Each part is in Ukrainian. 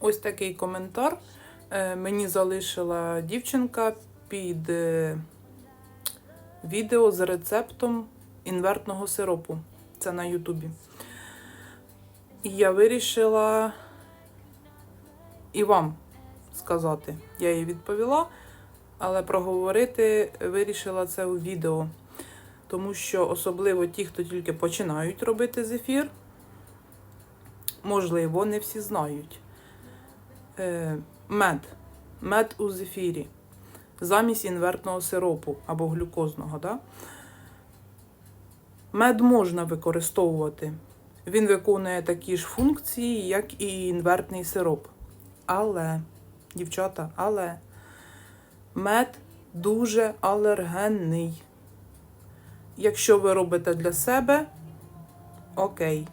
Ось такий коментар е, мені залишила дівчинка під е, відео з рецептом інвертного сиропу. Це на Ютубі. І я вирішила і вам сказати. Я їй відповіла, але проговорити вирішила це у відео. Тому що особливо ті, хто тільки починають робити зефір, можливо, не всі знають. Е, мед. Мед у зефірі. Замість інвертного сиропу або глюкозного. Да? Мед можна використовувати. Він виконує такі ж функції, як і інвертний сироп. Але, дівчата, але мед дуже алергенний. Якщо ви робите для себе, окей.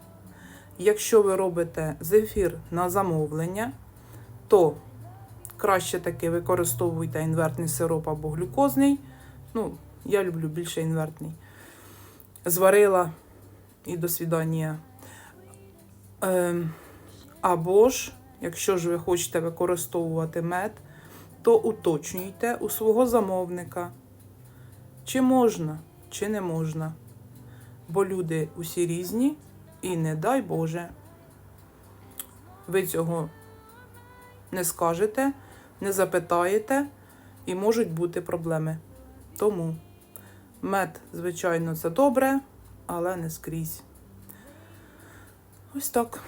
Якщо ви робите зефір на замовлення, то краще таки використовуйте інвертний сироп або глюкозний. Ну, я люблю більше інвертний. Зварила і до свідання. Ем, або ж, якщо ж ви хочете використовувати мед, то уточнюйте у свого замовника, чи можна, чи не можна. Бо люди усі різні, і не дай Боже, ви цього не скажете, не запитаєте, і можуть бути проблеми. Тому мед, звичайно, це добре, але не скрізь. Ось так.